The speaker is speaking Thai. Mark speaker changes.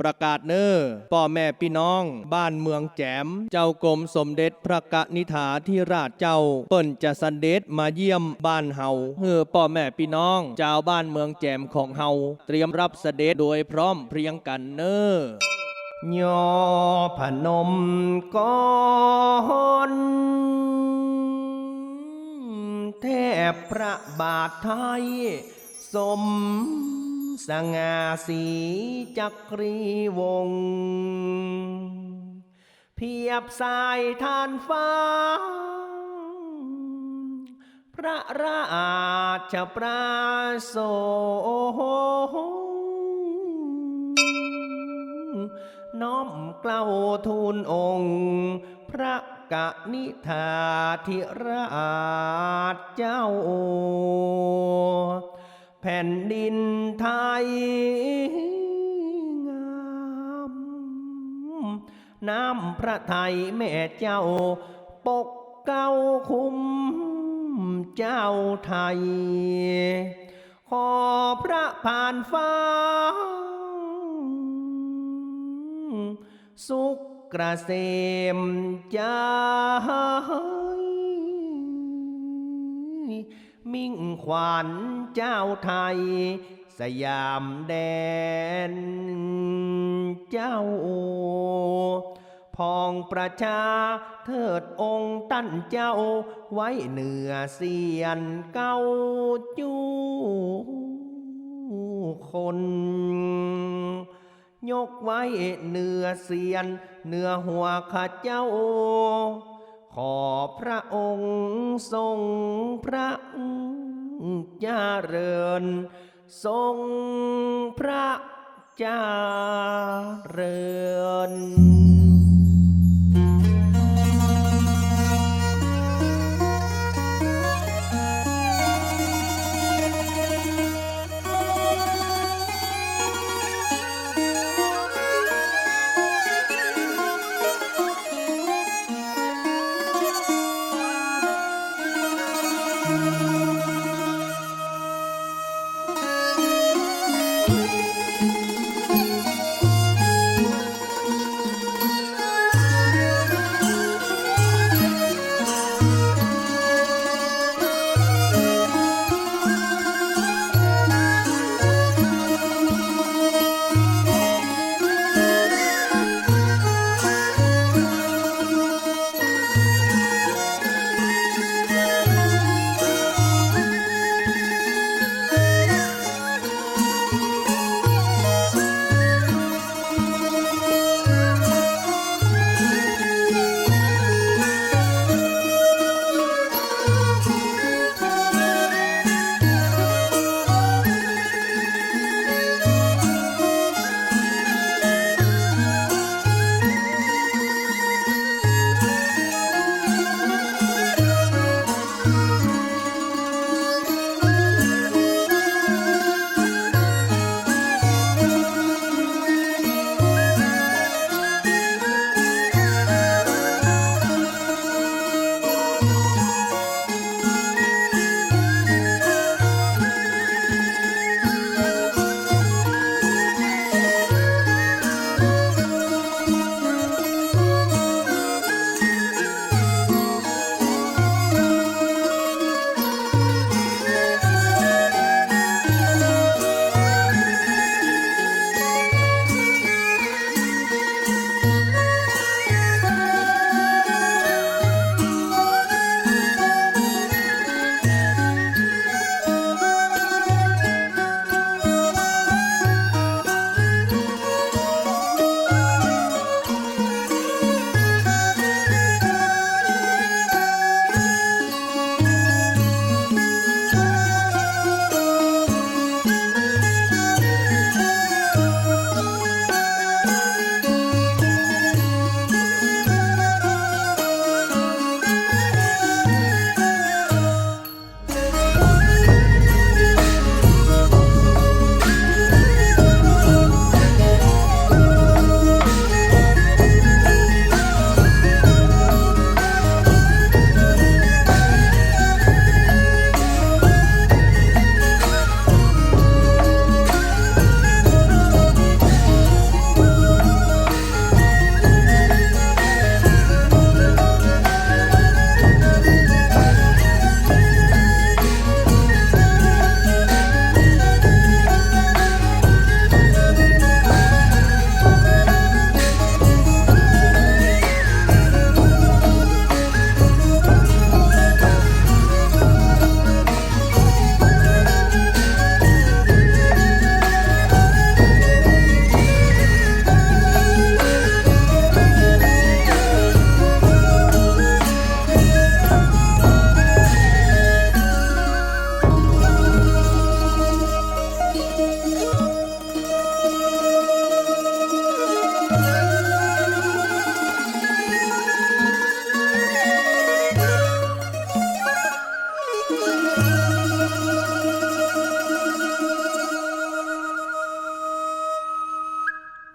Speaker 1: ประกาศเนอพ่อแม่พี่น้อง บ้านเมืองแจม เจ้ากรมสมเด็จพระกนิษฐาธิราชเจ้า เปิ้นจะสันเด็จมาเยี่ยมบ้านเฮาเฮือพ่อแม่พี่น้องชาบ้านเมืองแจมของเฮาเตรียมรับเสด็จโดยพร้อมเพรียงกันเนอยอพนมก่อนแทบพระบาทไทยสม สง่าสีจักรีวง เพียบสายทานฟ้า พระราชประสงค์น้อมเกล้าทูลองค์ พระกนิษฐาธิราชเจ้า แผ่นดินไทยงามน้ำพระไทยแม่เจ้า ปกเก้าคุ้มเจ้าไทย ขอพระผ่านฟ้า สุขกระเสมใจ มิ่งขวัญเจ้าไทย สยามแดนเจ้าพองประชาเทิดองค์ตั้นเจ้า ไว้เหนือเสียนเก้าจูคน ยกไว้เหนือเสียนเหนือหัวข้าเจ้า ขอพระองค์ทรงพระเจริญ ทรงพระเจริญ